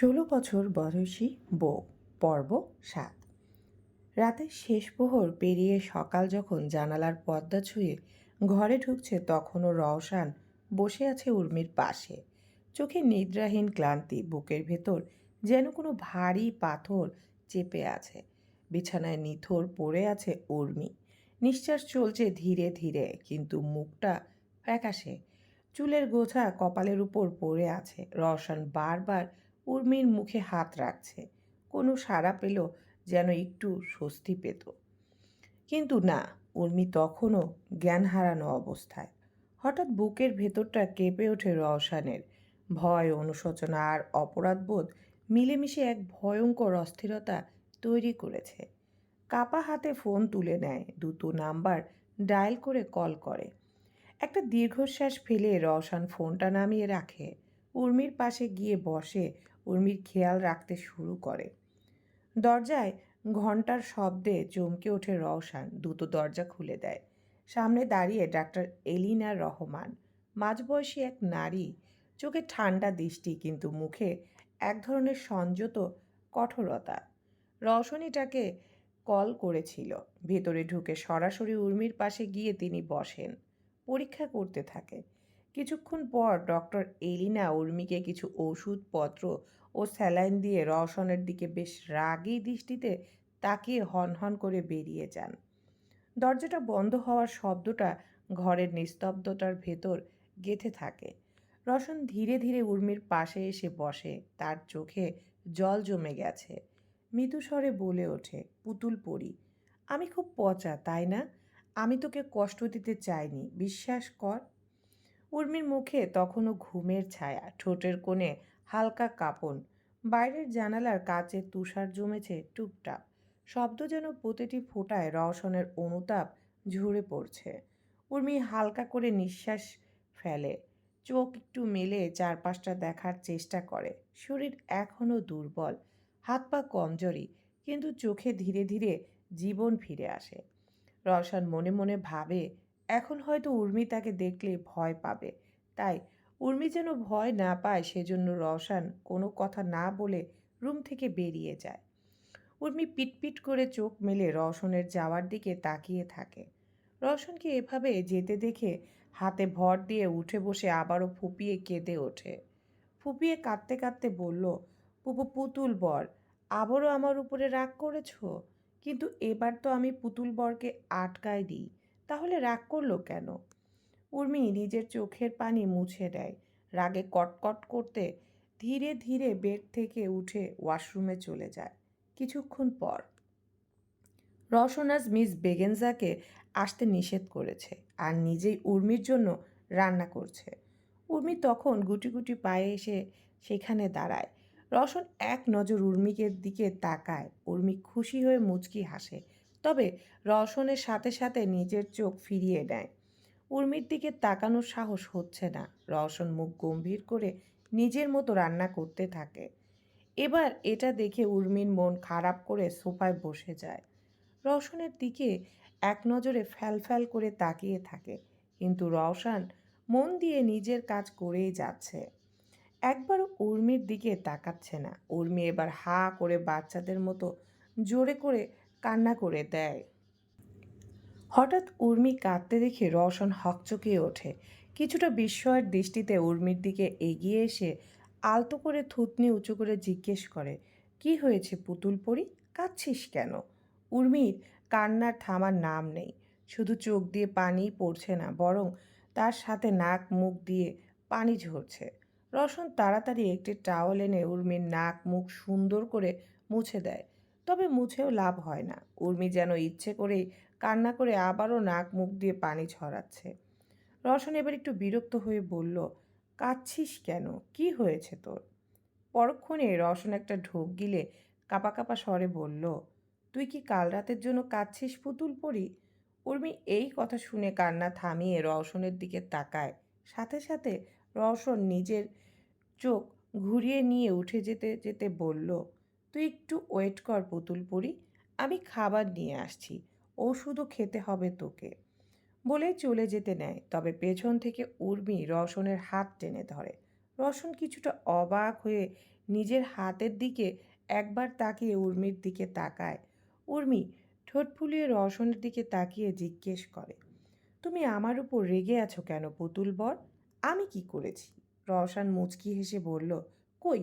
ষোলো বছর বয়সী বউ, পর্ব সাত। রাতের শেষ প্রহর পেরিয়ে সকাল যখন জানালার পর্দা ছুঁয়ে ঘরে ঢুকছে তখনও রওশান বসে আছে উর্মির পাশে। চোখে নিদ্রাহীন ক্লান্তি, বুকের ভেতর যেন কোনো ভারী পাথর চেপে আছে। বিছানায় নিথর পড়ে আছে উর্মি। নিঃশ্বাস চলছে ধীরে ধীরে, কিন্তু মুখটা ফ্যাকাশে। চুলের গোছা কপালের উপর পড়ে আছে। রওশান বারবার উর্মির মুখে হাত রাখছে। কোনো সাড়া পেল যেন একটু স্বস্তি পেত। কিন্তু না, উর্মি তখনও জ্ঞান হারানো অবস্থায়। হঠাৎ বুকের ভেতরটা কেঁপে ওঠে রওশানের। ভয়, অনুশোচনা আর অপরাধবোধ মিলেমিশে এক ভয়ঙ্কর অস্থিরতা তৈরি করেছে। কাপা হাতে ফোন তুলে নেয়, দুটো নাম্বার ডায়াল করে কল করে। একটা দীর্ঘশ্বাস ফেলে রওশান ফোনটা নামিয়ে রাখে। উর্মির পাশে গিয়ে বসে উর্মির খেয়াল রাখতে শুরু করে। দরজায় ঘণ্টার শব্দে চমকে ওঠে রওশান দুটো দরজা খুলে দেয়। সামনে দাঁড়িয়ে ডাক্তার এলিনা রহমান। মাঝবয়সী এক নারী, চোখে ঠান্ডা দৃষ্টি কিন্তু মুখে এক ধরনের সংযত কঠোরতা। রওশনীটাকে কল করেছিল। ভেতরে ঢুকে সরাসরি উর্মির পাশে গিয়ে তিনি বসেন। পরীক্ষা করতে থাকে। কিছুক্ষণ পর ডক্টর এলিনা উর্মিকে কিছু ওষুধপত্র ও স্যালাইন দিয়ে রওশনের দিকে বেশ রাগী দৃষ্টিতে তাকিয়ে হন হন করে বেরিয়ে যান। দরজাটা বন্ধ হওয়ার শব্দটা ঘরের নিস্তব্ধতার ভেতর গেঁথে থাকে। রওশন ধীরে ধীরে উর্মির পাশে এসে বসে, তার চোখে জল জমে গেছে। মৃদু স্বরে বলে ওঠে, পুতুল পড়ি আমি খুব পচা, তাই না? আমি তোকে কষ্ট দিতে চাইনি, বিশ্বাস কর। উর্মির মুখে তখনও ঘুমের ছায়া, ঠোঁটের কোণে হালকা কাঁপন। বাইরের জানালার কাচে তুষার জমেছে টুপটাপ। শব্দ যেন প্রতিটি ফোঁটায় রওশনের অনুতাপ ঝরে পড়ছে। উর্মি হালকা করে নিঃশ্বাস ফেলে। চোখ একটু মেলে চারপাশটা দেখার চেষ্টা করে। শরীর এখনও দুর্বল, হাত পা কমজোরি, কিন্তু চোখে ধীরে ধীরে জীবন ফিরে আসে। রওশন মনে মনে ভাবে এখন হয়তো উর্মি তাকে দেখলে ভয় পাবে। তাই উর্মি যেন ভয় না পায়, সেজন্য রওশন কোনো কথা না বলে রুম থেকে বেরিয়ে যায়। উর্মি পিটপিট করে চোখ মেলে রওশনের যাওয়ার দিকে তাকিয়ে থাকে। রওশনকে এভাবে যেতে দেখে হাতে ভর দিয়ে উঠে বসে আবারও ফুপিয়ে কেঁদে ওঠে। ফুপিয়ে কাঁদতে কাঁদতে বলল, পুপু, পুতুল বর, আবারও আমার উপরে রাগ করেছ? কিন্তু এবার তো আমি পুতুল বরকে আটকায় দিই। তাহলে রাগ করল কেন? উর্মি নিজের চোখের পানি মুছে দেয়। রাগে কটকট করতে ধীরে ধীরে বেড থেকে উঠে ওয়াশরুমে চলে যায়। কিছুক্ষণ পর রসনাজ মিস বেগেনজাকে আসতে নিষেধ করেছে আর নিজেই উর্মির জন্য রান্না করছে। উর্মি তখন গুটি গুটি পায়ে এসে সেখানে দাঁড়ায়। রসন এক নজর উর্মিকের দিকে তাকায়। উর্মি খুশি হয়ে মুচকি হাসে। তবে রসনের সাথে সাথে নিজের চোখ ফিরিয়ে নেয়। উর্মির দিকে তাকানোর সাহস হচ্ছে না। রওশন মুখ গম্ভীর করে নিজের মতো রান্না করতে থাকে। এবার এটা দেখে উর্মির মন খারাপ করে সোফায় বসে যায়। রওশনের দিকে এক নজরে ফ্যাল ফ্যাল করে তাকিয়ে থাকে। কিন্তু রওশন মন দিয়ে নিজের কাজ করেই যাচ্ছে। একবারও উর্মির দিকে তাকাচ্ছে না। উর্মি এবার হা করে বাচ্চাদের মতো জোরে করে কান্না করে দেয়। হঠাৎ উর্মি কাঁদতে দেখে রওশন হকচকিয়ে ওঠে। কিছুটা বিস্ময়ের দৃষ্টিতে উর্মির দিকে এগিয়ে এসে আলতো করে থুতনি উঁচু করে জিজ্ঞেস করে, কি হয়েছে পুতুল পরি? কাঁদছিস কেন? উর্মির কান্নার থামার নাম নেই। শুধু চোখ দিয়ে পানি পড়ছে না, বরং তার সাথে নাক মুখ দিয়ে পানি ঝরছে। রসন তাড়াতাড়ি একটি টাওয়াল এনে উর্মির নাক মুখ সুন্দর করে মুছে দেয়। তবে মুছেও লাভ হয় না। উর্মি যেন ইচ্ছে করেই কান্না করে আবারও নাক মুখ দিয়ে পানি ছড়াচ্ছে। রসন এবার একটু বিরক্ত হয়ে বলল, কাঁদছিস কেন? কি হয়েছে তোর? পরক্ষণে রসন একটা ঢোক গিলে কাপা কাপা স্বরে বলল, তুই কি কাল রাতের জন্য কাঁদছিস পুতুল পড়ি উর্মি এই কথা শুনে কান্না থামিয়ে রওশনের দিকে তাকায়। সাথে সাথে রওশন নিজের চোখ ঘুরিয়ে নিয়ে উঠে যেতে যেতে বলল তুই একটু ওয়েট কর পুতুল পড়ি আমি খাবার নিয়ে আসছি। ওষুধও খেতে হবে তোকে। বলে চলে যেতে নেয়। তবে পেছন থেকে উর্মি রসনের হাত টেনে ধরে। রওশন কিছুটা অবাক হয়ে নিজের হাতের দিকে একবার তাকিয়ে উর্মির দিকে তাকায়। উর্মি ঠোঁট ফুলিয়ে রওশনের দিকে তাকিয়ে জিজ্ঞেস করে, তুমি আমার উপর রেগে আছো কেন, পুতুল বর? আমি কি করেছি? রসান মুচকি হেসে বলল, কই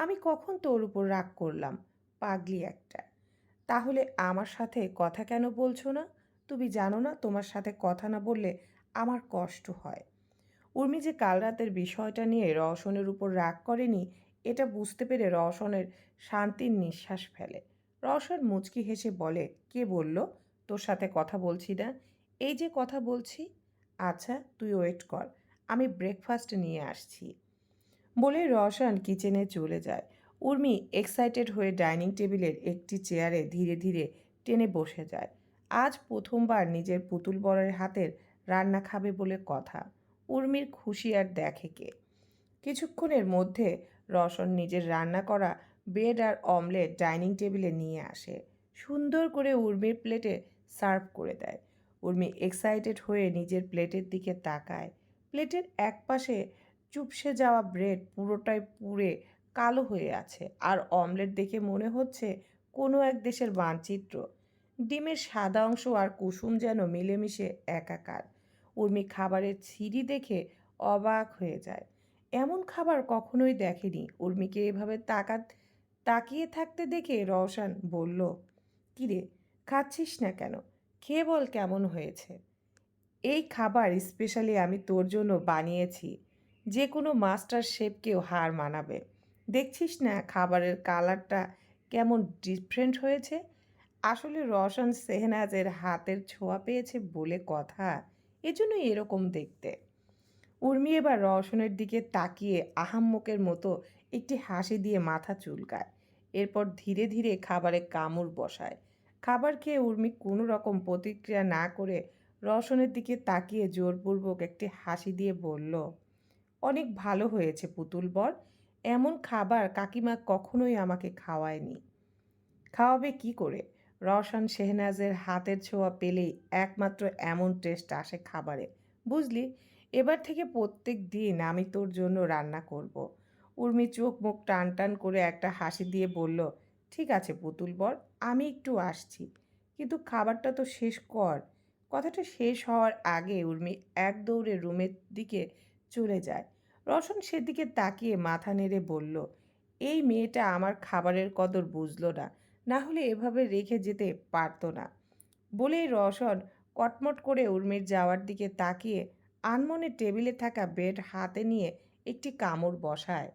আমি কখন তোর উপর রাগ করলাম, পাগলি একটা। তাহলে আমার সাথে কথা কেন বলছো না? তুমি জানো না তোমার সাথে কথা না বললে আমার কষ্ট হয়। উর্মি যে কাল রাতের বিষয়টা নিয়ে রওশনের উপর রাগ করেনি, এটা বুঝতে পেরে রওশনের শান্তির নিঃশ্বাস ফেলে। রওশন মুচকি হেসে বলে, কে বলল? তোর সাথে কথা বলছি না। এই যে কথা বলছি আচ্ছা তুই ওয়েট কর, আমি ব্রেকফাস্ট নিয়ে আসছি। বলে রওশন কিচেনে চলে যায়। উর্মি এক্সাইটেড হয়ে ডাইনিং টেবিলের একটি চেয়ারে ধীরে ধীরে টেনে বসে যায়। আজ প্রথমবার নিজের পুতুল বরের হাতের রান্না খাবে বলে কথা। উর্মির খুশি আর দেখে কে। কিছুক্ষণের মধ্যে রসন নিজের রান্না করা ব্রেড আর অমলেট ডাইনিং টেবিলে নিয়ে আসে। সুন্দর করে উর্মির প্লেটে সার্ভ করে দেয়। উর্মি এক্সাইটেড হয়ে নিজের প্লেটের দিকে তাকায়। প্লেটের এক পাশে চুপসে যাওয়া ব্রেড পুরোটাই পুড়ে কালো হয়ে আছে। আর অমলেট দেখে মনে হচ্ছে কোনো এক দেশের মানচিত্র। ডিমের সাদা অংশ আর কুসুম যেন মিলেমিশে একাকার। উর্মি খাবারের ছিঁড়ি দেখে অবাক হয়ে যায়। এমন খাবার কখনোই দেখেনি। উর্মিকে এভাবে তাকা তাকিয়ে থাকতে দেখে রওশন বলল, কিরে, খাচ্ছিস না কেন? খেয়ে বল কেমন হয়েছে। এই খাবার স্পেশালি আমি তোর জন্য বানিয়েছি। যে কোনো মাস্টার শেফকেও হার মানাবে। দেখছিস না খাবারের কালারটা কেমন ডিফারেন্ট হয়েছে? আসলে রওশন সেহনাজের হাতের ছোঁয়া পেয়েছে বলে কথা। এজন্য এরকম দেখতে। উর্মি এবার রওশনের দিকে তাকিয়ে আহাম্মকের মতো একটি হাসি দিয়ে মাথা চুলকায়। এরপর ধীরে ধীরে খাবারে কামড় বসায়। খাবার খেয়ে উর্মি কোনো রকম প্রতিক্রিয়া না করে রওশনের দিকে তাকিয়ে জোরপূর্বক একটি হাসি দিয়ে বলল অনেক ভালো হয়েছে পুতুল বর। এমন খাবার কাকিমা কখনোই আমাকে খাওয়ায়নি। খাওয়াবে কি করে? রওশন শেহনাজের হাতের ছোঁয়া পেলেই একমাত্র এমন টেস্ট আসে খাবারে। বুঝলি, এবার থেকে প্রত্যেক দিন আমি তোর জন্য রান্না করব। উর্মি চোখ মুখ টান টান করে একটা হাসি দিয়ে বলল, ঠিক আছে পুতুল বর, আমি একটু আসছি। কিন্তু খাবারটা তো শেষ কর। কথাটা শেষ হওয়ার আগে উর্মি এক দৌড়ে রুমের দিকে চলে যায়। রসন সেদিকে তাকিয়ে মাথা নেড়ে বলল, এই মেয়েটা আমার খাবারের কদর বুঝলো না না হলে এভাবে রেখে যেতে পারতো না। বলেই রসন কটমট করে উর্মির যাওয়ার দিকে তাকিয়ে আনমনে টেবিলে থাকা বেড হাতে নিয়ে একটি কামড় বসায়।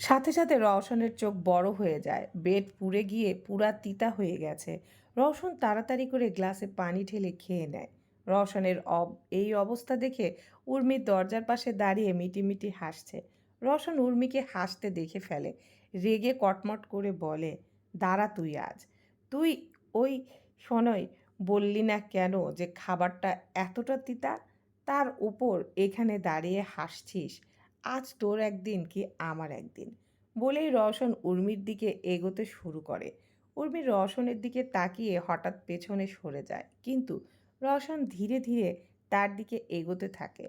সাথে সাথে রওশনের চোখ বড় হয়ে যায়, বেড পুড়ে গিয়ে পুরা তিতা হয়ে গেছে। রওশন তাড়াতাড়ি করে গ্লাসে পানি ঢেলে খেয়ে নেয়। রওশনের অব, এই অবস্থা দেখে উর্মি দরজার পাশে দাঁড়িয়ে মিটিমিটি হাসছে। রওশন উর্মিকে হাসতে দেখে ফেলে। রেগে কটমট করে বলে, দাঁড়া তুই আজ। তুই ওই শোনই বললি না কেন যে খাবারটা এতটা তিতা? তার উপর এখানে দাঁড়িয়ে হাসছিস। আজ তোর একদিন কি আমার একদিন? বলেই রওশন উর্মির দিকে এগোতে শুরু করে। উর্মি রওশনের দিকে তাকিয়ে হঠাৎ পেছনে সরে যায়। কিন্তু রওশন ধীরে ধীরে তার দিকে এগোতে থাকে।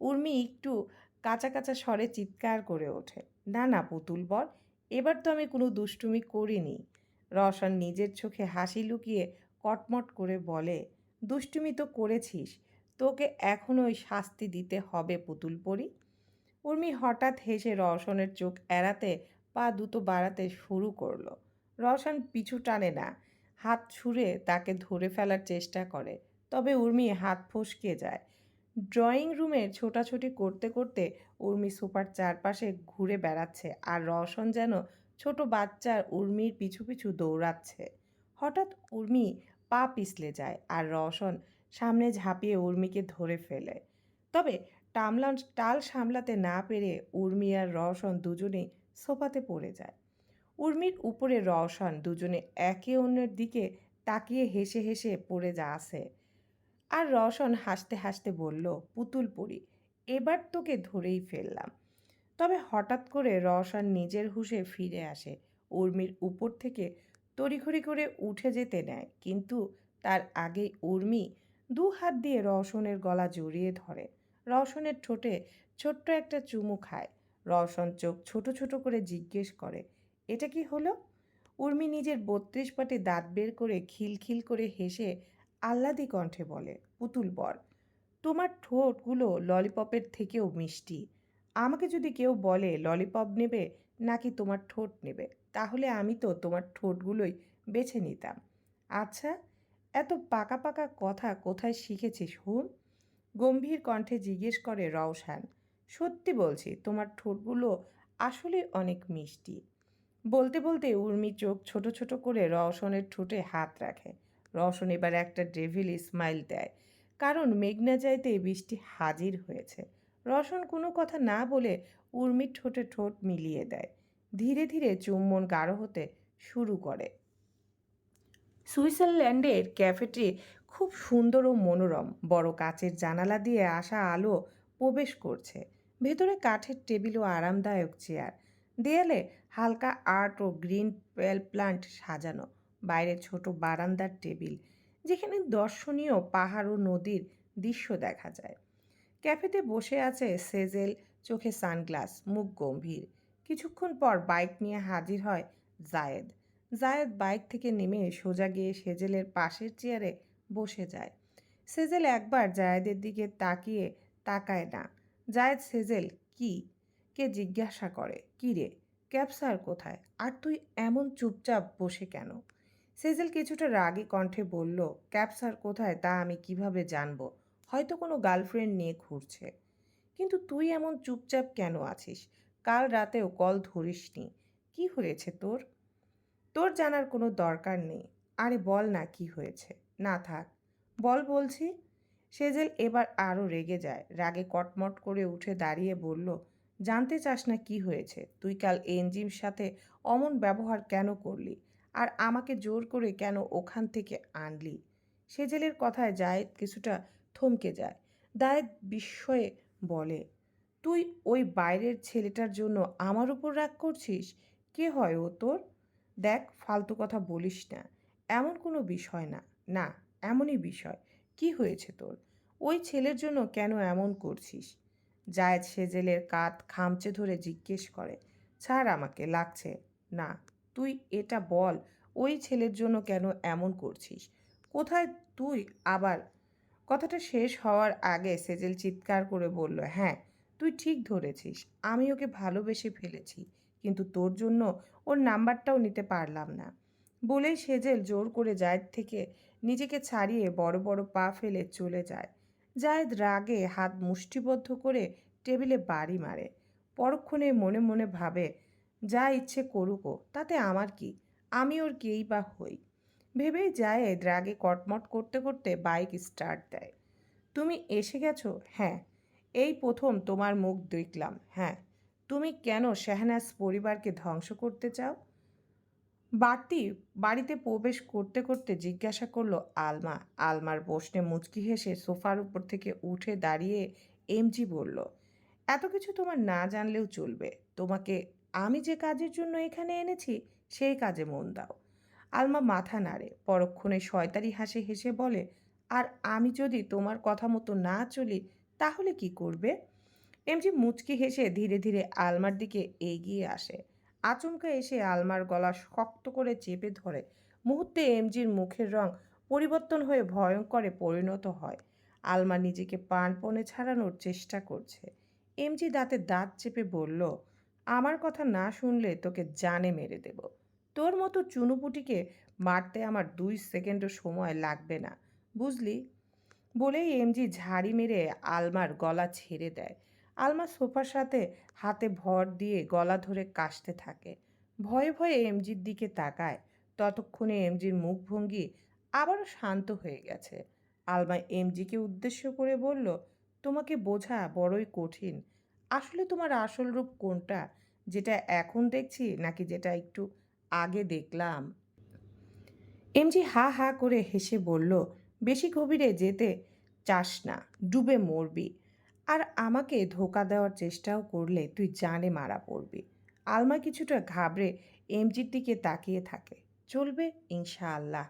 উর্মি একটু কাঁচা কাঁচা স্বরে চিৎকার করে ওঠে, না না, পুতুল বর, এবার তো আমি কোনো দুষ্টুমি করিনি। রওশন নিজের চোখে হাসি লুকিয়ে কটমট করে বলে, দুষ্টুমি তো করেছিস, তোকে এখনই শাস্তি দিতে হবে, পুতুল পরি। উর্মি হঠাৎ হেসে রওশনের চোখ এড়াতে পা দুটো বাড়াতে শুরু করল। রওশন পিছু টানে না, হাত ছুঁড়ে তাকে ধরে ফেলার চেষ্টা করে। তবে উর্মি হাত ফসকে যায়। ড্রয়িং রুমে ছোটাছুটি করতে করতে উর্মি সোফার চারপাশে ঘুরে বেড়াচ্ছে আর রওশন যেন ছোট বাচ্চার উর্মির পিছু পিছু দৌড়াচ্ছে। হঠাৎ উর্মি পা পিছলে যায় আর রওশন সামনে ঝাঁপিয়ে উর্মিকে ধরে ফেলে। তবে টামলান, টাল সামলাতে না পেরে উর্মি আর রওশন দুজনেই সোফাতে পড়ে যায়। উর্মির উপরে রওশন দুজনে একে অন্যের দিকে তাকিয়ে হেসে হেসে পড়ে যা আসে আর রওশন হাসতে হাসতে বলল, পুতুল পরি, এবার তোকে ধরেই ফেললাম। তবে হঠাৎ করে রওশন নিজের হুশে ফিরে আসে। উর্মির উপর থেকে তড়িঘড়ি করে উঠে যেতে নেয়, কিন্তু তার আগেই উর্মি দু হাত দিয়ে রওশনের গলা জড়িয়ে ধরে। রওশনের ঠোঁটে ছোট্ট একটা চুমু খায়। রওশন চোখ ছোট ছোট করে জিজ্ঞেস করে, এটা কি হলো? উর্মি নিজের বত্রিশ পাটে দাঁত বের করে খিলখিল করে হেসে আহ্লাদি কণ্ঠে বলে, পুতুল বর, তোমার ঠোঁটগুলো ললিপপের থেকেও মিষ্টি। আমাকে যদি কেউ বলে ললিপপ নেবে নাকি তোমার ঠোঁট নেবে, তাহলে আমি তো তোমার ঠোঁটগুলোই বেছে নিতাম। আচ্ছা এত পাকা পাকা কথা কোথায় শিখেছিস হুম গম্ভীর কণ্ঠে জিজ্ঞেস করে রওশান, সত্যি বলছি, তোমার ঠোঁটগুলো আসলে অনেক মিষ্টি। বলতে বলতে উর্মি চোখ ছোট ছোট করে রওশনের ঠোঁটে হাত রাখে। রওশন এবার একটা ডেভিল স্মাইল দেয়। কারণ মেঘনা যাইতে বৃষ্টি হাজির হয়েছে। রওশন কোনো কথা না বলে উর্মির ঠোঁটে ঠোঁট মিলিয়ে দেয়। ধীরে ধীরে চুম্বন গাঢ় হতে শুরু করে। সুইজারল্যান্ডের ক্যাফেটি খুব সুন্দর ও মনোরম। বড় কাচের জানালা দিয়ে আসা আলো প্রবেশ করছে। ভেতরে কাঠের টেবিল ও আরামদায়ক চেয়ার। দেয়ালে হালকা আর্ট ও গ্রিন পেল প্লান্ট সাজানো। বাইরে ছোট বারান্দার টেবিল, যেখানে দর্শনীয় পাহাড় ও নদীর দৃশ্য দেখা যায়। ক্যাফেতে বসে আছে সেজেল, চোখে সানগ্লাস, মুখ গম্ভীর। কিছুক্ষণ পর বাইক নিয়ে হাজির হয় জায়েদ। জায়েদ বাইক থেকে নেমে সোজা গিয়ে সেজেলের পাশের চেয়ারে বসে যায়। সেজেল একবার জায়েদের দিকে তাকিয়ে তাকায় না। জায়েদ, সেজেল, কি? কে জিজ্ঞাসা করে? কি রে? ক্যাপসার কোথায়? আর তুই এমন চুপচাপ বসে কেন? সেজেল কিছুটা রাগী কণ্ঠে বলল, ক্যাপসার কোথায় তা আমি কীভাবে জানব? হয়তো কোনো গার্লফ্রেন্ড নিয়ে ঘুরছে। কিন্তু তুই এমন চুপচাপ কেন আছিস? কাল রাতেও কল ধরিসনি। কি হয়েছে তোর? তোর জানার কোনো দরকার নেই। আরে বল না কি হয়েছে। না থাক। বল বলছি। সেজেল এবার আরও রেগে যায়। রাগে কটমট করে উঠে দাঁড়িয়ে বলল, জানতে চাস না কি হয়েছে? তুই কাল এনজিম সাথে অমন ব্যবহার কেন করলি? আর আমাকে জোর করে কেন ওখান থেকে আনলি? সেজেলের কথায় জায়েদ কিছুটা থমকে যায়। দায়েদ বিস্ময়ে বলে, তুই ওই বাইরের ছেলেটার জন্য আমার উপর রাগ করছিস? কে হয় ও তোর? দেখ, ফালতু কথা বলিস না। এমন কোনো বিষয় না। না, এমনই বিষয়। কি হয়েছে তোর? ওই ছেলের জন্য কেন এমন করছিস? জায়েদ সেজেলের কাত খামচে ধরে জিজ্ঞেস করে, ছাড় আমাকে, লাগছে। না তুই এটা বল, ওই ছেলের জন্য কেন এমন করছিস? কোথায় তুই আবার? কথাটা শেষ হওয়ার আগে সেজেল চিৎকার করে বলল হ্যাঁ তুই ঠিক ধরেছিস, আমি ওকে ভালোবেসে ফেলেছি, কিন্তু তোর জন্য ওর নাম্বারটাও নিতে পারলাম না। বলেই সেজেল জোর করে জায়েদ থেকে নিজেকে ছাড়িয়ে বড় বড় পা ফেলে চলে যায়। জায়েদ রাগে হাত মুষ্টিবদ্ধ করে টেবিলে বাড়ি মারে। পরক্ষণে মনে মনে ভাবে যা ইচ্ছে করুকো তাতে আমার কি? আমি ওর কেই বা হই? ভেবেই জায়েদ রাগে কটমট করতে করতে বাইক স্টার্ট দেয়। তুমি এসে গেছো? হ্যাঁ। এই প্রথম তোমার মুখ দেখলাম। হ্যাঁ। তুমি কেন শেহনাজ পরিবারকে ধ্বংস করতে চাও? বাড়তি, বাড়িতে প্রবেশ করতে করতে জিজ্ঞাসা করল আলমা। আলমার বসনে মুচকি হেসে সোফার উপর থেকে উঠে দাঁড়িয়ে এমজি বলল, এত কিছু তোমার না জানলেও চলবে। তোমাকে আমি যে কাজের জন্য এখানে এনেছি, সেই কাজে মন দাও। আলমা মাথা নাড়ে, পরক্ষণে শয়তারি হাসে হেসে বলে, আর আমি যদি তোমার কথা মতো না চলি, তাহলে কি করবে? এমজি মুচকি হেসে ধীরে ধীরে আলমার দিকে এগিয়ে আসে। আচমকা এসে আলমার গলা শক্ত করে চেপে ধরে। মুহূর্তে এমজির মুখের রং পরিবর্তন হয়ে ভয়ঙ্করে পরিণত হয়। আলমা নিজেকে প্রাণপণে ছাড়ানোর চেষ্টা করছে। এমজি দাঁতে দাঁত চেপে বলল আমার কথা না শুনলে তোকে জানে মেরে দেব। তোর মতো চুনুপুটিকে মারতে আমার দুই সেকেন্ডও সময় লাগবে না, বুঝলি? বলেই এমজি ঝাড়ি মেরে আলমার গলা ছেড়ে দেয়। আলমা সোফার সাথে হাতে ভর দিয়ে গলা ধরে কাশতে থাকে। ভয়ে ভয়ে এমজির দিকে তাকায়। ততক্ষণে এমজির মুখভঙ্গি আবারও শান্ত হয়ে গেছে। আলমা এমজিকে উদ্দেশ্য করে বলল, তোমাকে বোঝা বড়ই কঠিন। আসলে তোমার আসল রূপ কোনটা? যেটা এখন দেখছি নাকি যেটা একটু আগে দেখলাম? এমজি হা হা করে হেসে বলল, বেশি গভীরে যেতে চাস না, ডুবে মরবি। আর আমাকে ধোকা দেওয়ার চেষ্টাও করলে তুই জানে মারা পড়বি। আলমা কিছুটা ঘাবড়ে এমজির দিকে তাকিয়ে থাকে। চলবে ইনশাআল্লাহ।